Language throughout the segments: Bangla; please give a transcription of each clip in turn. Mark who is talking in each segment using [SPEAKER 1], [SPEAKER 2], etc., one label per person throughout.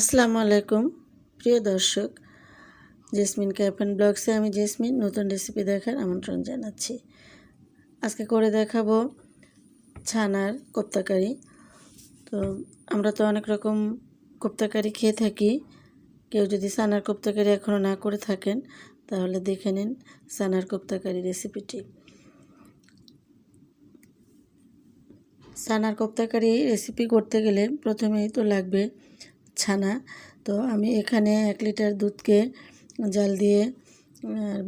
[SPEAKER 1] আসসালামু আলাইকুম। প্রিয় দর্শক, জেসমিন ক্যাফেন ব্লগসে আমি জেসমিন নতুন রেসিপি দেখার আমন্ত্রণ জানাচ্ছি। আজকে করে দেখাবো ছানার কোপ্তাকারি। তো আমরা তো অনেক রকম কোপ্তাকারি খেয়ে থাকি। কেউ যদি সানার কোপ্তাকারি এখনও না করে থাকেন, তাহলে দেখে নিন সানার কোপ্তাকারি রেসিপিটি। সানার কোপ্তাকারি রেসিপি করতে গেলে প্রথমেই তো লাগবে ছানা তো আমি এখানে এক লিটার দুধকে জাল দিয়ে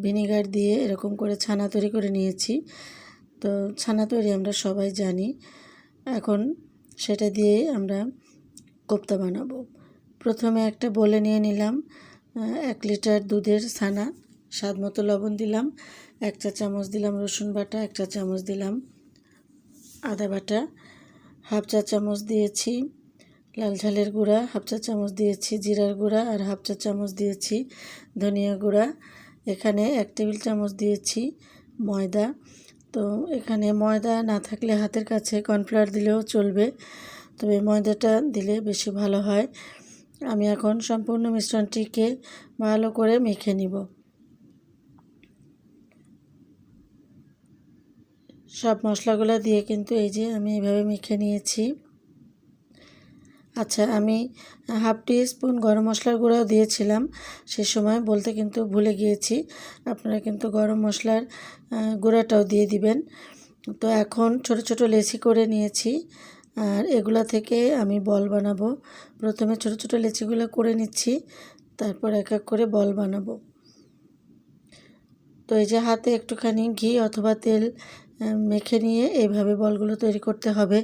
[SPEAKER 1] ভিনিগার দিয়ে এরকম করে ছানা তৈরি করে নিয়েছি। তো ছানা তৈরি আমরা সবাই জানি। এখন সেটা দিয়ে আমরা কোপ্তা বানাবো। প্রথমে একটা বলে নিয়ে নিলাম এক লিটার দুধের ছানা। স্বাদ মতো লবণ দিলাম, এক চা চামচ দিলাম রসুন বাটা, এক চা চামচ দিলাম আদা বাটা। হাফ চা চামচ দিয়েছি লাল ঝালের গুঁড়া, হাফ চা চামচ দিয়েছি জিরার গুঁড়া আর হাফ চা চামচ দিয়েছি ধনিয়া গুঁড়া। এখানে এক টেবিল চামচ দিয়েছি ময়দা। তো এখানে ময়দা না থাকলে হাতের কাছে কর্নফ্লাওয়ার দিলেও চলবে, তবে ময়দাটা দিলে বেশি ভালো হয়। আমি এখন সম্পূর্ণ মিশ্রণটিকে ভালো করে মেখে নিব। সব মশলাগুলো দিয়ে কিন্তু এই যে আমি এভাবে মেখে নিয়েছি। আচ্ছা আমি হাফ টি স্পুন গরম মশলার গুঁড়াও দিয়েছিলাম। সে সময় বলতে কিন্তু ভুলে গিয়েছি। আপনারা কিন্তু গরম মশলার গুঁড়াটাও দিয়ে দিবেন। তো এখন ছোট ছোট লেচি করে নিয়েছি। আর এগুলা থেকে আমি বল বানাবো। প্রথমে ছোট ছোট লেচিগুলো করে নিচ্ছি। তারপর এক এক করে বল বানাবো। তো এই যে হাতে একটুখানি ঘি অথবা তেল মেখে নিয়ে এইভাবে বলগুলো তৈরি করতে হবে।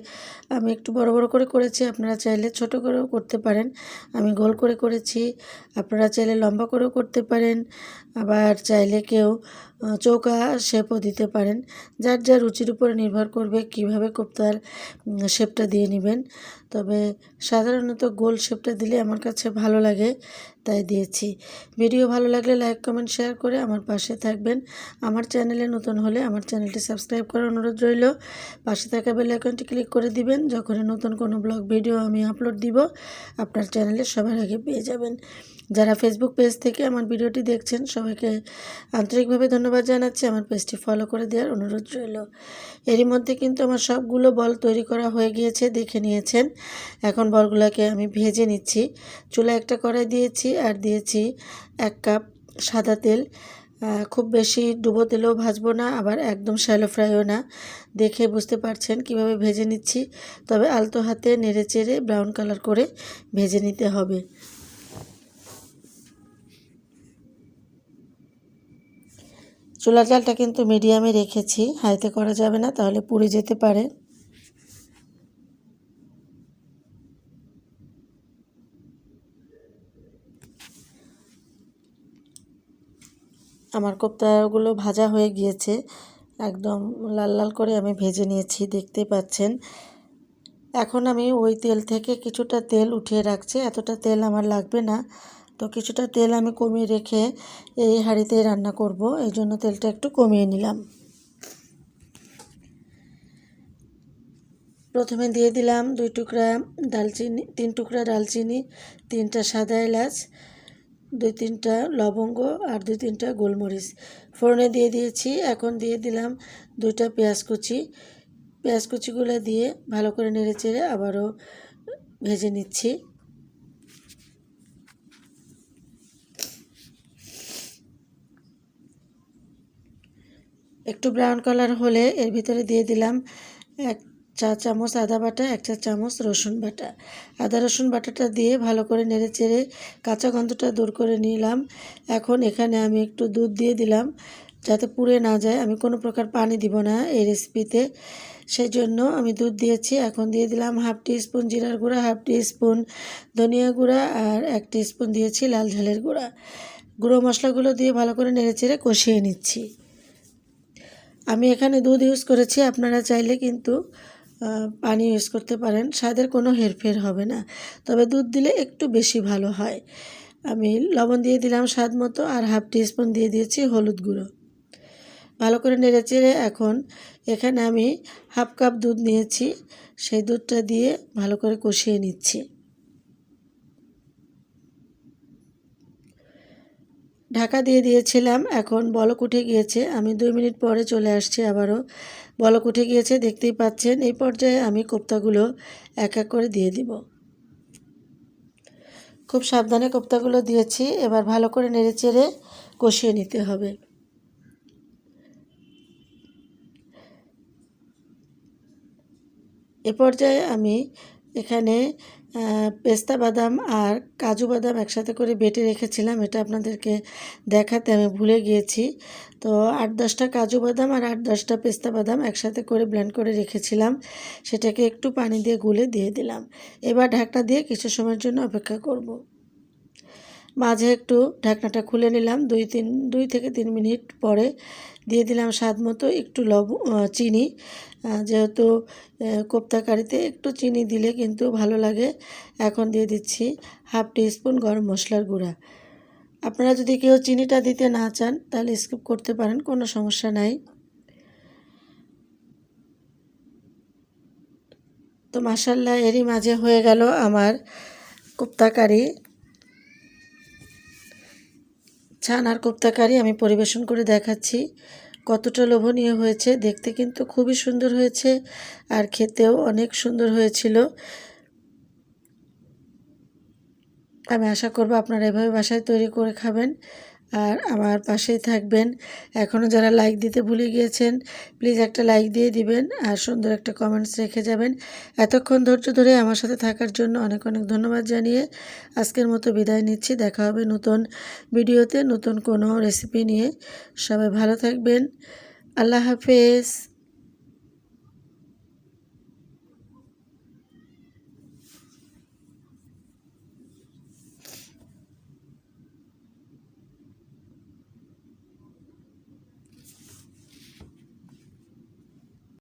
[SPEAKER 1] আমি একটু বড় বড় করে করেছি, আপনারা চাইলে ছোট করেও করতে পারেন। আমি গোল করে করেছি, আপনারা চাইলে লম্বা করেও করতে পারেন। আবার চাইলে কেউ চৌকা শেপও দিতে পারেন। যার যার রুচির উপরে নির্ভর করবে কীভাবে কোপ্তার শেপটা দিয়ে নেবেন। তবে সাধারণত গোল শেপটা দিলে আমার কাছে ভালো লাগে, তাই দিয়েছি। ভিডিও ভালো লাগলে লাইক, কমেন্ট, শেয়ার করে আমার পাশে থাকবেন। আমার চ্যানেলে নতুন হলে আমার চ্যানেলটি সাবস্ক্রাইব করার অনুরোধ রইল। পাশে থাকা বেল আইকনটি ক্লিক করে দিবেন যখনই নতুন কোনো ব্লগ, ভিডিও আমি আপলোড দিব। আপনার চ্যানেলে সবার আগে পেয়ে যাবেন। যারা ফেসবুক পেজ থেকে আমার ভিডিওটি দেখছেন, সবাইকে আন্তরিকভাবে ধন্যবাদ। জানাচ্ছি। আমার পেজটি ফলো করে দেওয়ার অনুরোধ রইল। এরই মধ্যে কিন্তু আমার সবগুলো বল তৈরি করা হয়ে গিয়েছে, দেখে নিয়েছেন। এখন বলগুলোকে আমি ভেজে নিচ্ছি। চুলা একটা কড়াই দিয়েছি আর দিয়েছি এক কাপ সাদা তেল। খুব বেশি ডুবো তেলেও ভাজবো না, আবার একদম শ্যালো ফ্রাইও না। দেখে বুঝতে পারছেন কীভাবে ভেজে নিচ্ছি। তবে আলতো হাতে নেড়ে চেড়ে ব্রাউন কালার করে ভেজে নিতে হবে। চুলা চালটা কিন্তু মিডিয়ামে রেখেছি। হাইতে করা যাবে না, তাহলে পুড়ে যেতে পারে। আমার কোপ্তাগুলো ভাজা হয়ে গিয়েছে। একদম লাল লাল করে আমি ভেজে নিয়েছি, দেখতে পাচ্ছেন। এখন আমি ওই তেল থেকে কিছুটা তেল উঠিয়ে রাখছি। এতটা তেল আমার লাগবে না। তো কিছুটা তেল আমি কমিয়ে রেখে এই হাঁড়িতে রান্না করব। এই জন্য তেলটা একটু কমিয়ে নিলাম। প্রথমে দিয়ে দিলাম দুই টুকরা ডালচিনি, তিন টুকরা দালচিনি তিনটা সাদা এলাচ, দুই তিনটা লবঙ্গ আর দুই তিনটা গোলমরিচ। ফোড়নে দিয়ে দিয়েছি। এখন দিয়ে দিলাম দুইটা পেঁয়াজ কুচি। পেঁয়াজ কুচিগুলো দিয়ে ভালো করে নেড়ে চেড়ে আবারও ভেজে নিচ্ছি। একটু ব্রাউন কালার হলে এর ভিতরে দিয়ে দিলাম এক চা চামচ আদা বাটা, এক চা চামচ রসুন বাটা। আদা রসুন বাটাটা দিয়ে ভালো করে নেড়ে চেড়ে কাঁচা গন্ধটা দূর করে নিলাম। এখন এখানে আমি একটু দুধ দিয়ে দিলাম যাতে পুড়ে না যায়। আমি কোনো প্রকার পানি দিব না এই রেসিপিতে সেই জন্য আমি দুধ দিয়েছি। এখন দিয়ে দিলাম হাফ টি স্পুন জিরার গুঁড়া হাফ টি স্পুন ধনিয়া গুঁড়া আর এক স্পুন দিয়েছি লাল ঝালের গুঁড়া। গুঁড়ো মশলাগুলো দিয়ে ভালো করে নেড়ে চেড়ে কষিয়ে নিচ্ছি। আমি এখানে দুধ ইউজ করেছি, আপনারা চাইলে কিন্তু পানি ইউজ করতে পারেন। স্বাদের কোনো হেরফের হবে না। তবে দুধ দিলে একটু বেশি ভালো হয়। আমি লবণ দিয়ে দিলাম স্বাদ মতো আর হাফ টিস্পুন দিয়ে দিয়েছি হলুদ গুঁড়ো। ভালো করে নেড়ে চেড়ে এখন এখানে আমি হাফ কাপ দুধ নিয়েছি। সেই দুধটা দিয়ে ভালো করে কষিয়ে নিচ্ছি। ঢাকা দিয়ে দিয়েছিলাম, এখন বলক উঠে গিয়েছে। আমি দুই মিনিট পরে চলে আসছি আবারও। বলক উঠে গিয়েছে, দেখতেই পাচ্ছেন, এই পর্যায়ে আমি কোপ্তাগুলো এক এক করে দিয়ে দিব। খুব সাবধানে কোপ্তাগুলো দিয়েছি, এবার ভালো করে নেড়ে চেড়ে কষিয়ে নিতে হবে। এ পর্যায়ে আমি এখানে পেস্তা বাদাম আর কাজু বাদাম একসাথে করে বেটে রেখেছিলাম, এটা আপনাদেরকে দেখাতে আমি ভুলে গিয়েছি তো আট দশটা কাজু বাদাম আর আট দশটা পেস্তা বাদাম একসাথে করে ব্লেন্ড করে রেখেছিলাম, সেটাকে একটু পানি দিয়ে গুলে দিয়ে দিলাম এবার ঢাকটা দিয়ে কিছু সময়ের জন্য অপেক্ষা করব। মাঝে একটু ঢাকনাটা খুলে নিলাম। দুই তিন, দুই থেকে তিন মিনিট পরে দিয়ে দিলাম স্বাদ মতো একটু লব চিনি। যেহেতু কোপ্তা কারিতে একটু চিনি দিলে কিন্তু ভালো লাগে। এখন দিয়ে দিচ্ছি হাফ স্পুন গরম মশলার গুঁড়া। আপনারা যদি কেউ চিনিটা দিতে না চান, তাহলে স্কিপ করতে পারেন, কোনো সমস্যা নাই। তো মাসাল্লাহ এরই মাঝে হয়ে গেল আমার কোপ্তা কারি ছানার কোপ্তাকারি আমি পরিবেশন করে দেখাচ্ছি। কতটা লোভনীয় হয়েছে, দেখতে কিন্তু খুবই সুন্দর হয়েছে আর খেতেও অনেক সুন্দর হয়েছিল। আমি আশা করব আপনারা এভাবে বাসায় তৈরি করে খাবেন। আর আমার পাশেই থাকবেন। এখনও যারা লাইক দিতে ভুলে গিয়েছেন প্লিজ একটা লাইক দিয়ে দিবেন আর সুন্দর একটা কমেন্টস রেখে যাবেন। এতক্ষণ ধৈর্য ধরে আমার সাথে থাকার জন্য অনেক অনেক ধন্যবাদ জানিয়ে আজকের মতো বিদায় নিচ্ছি। দেখা হবে নতুন ভিডিওতে নতুন কোনো রেসিপি নিয়ে। সবাই ভালো থাকবেন। আল্লাহ হাফেজ।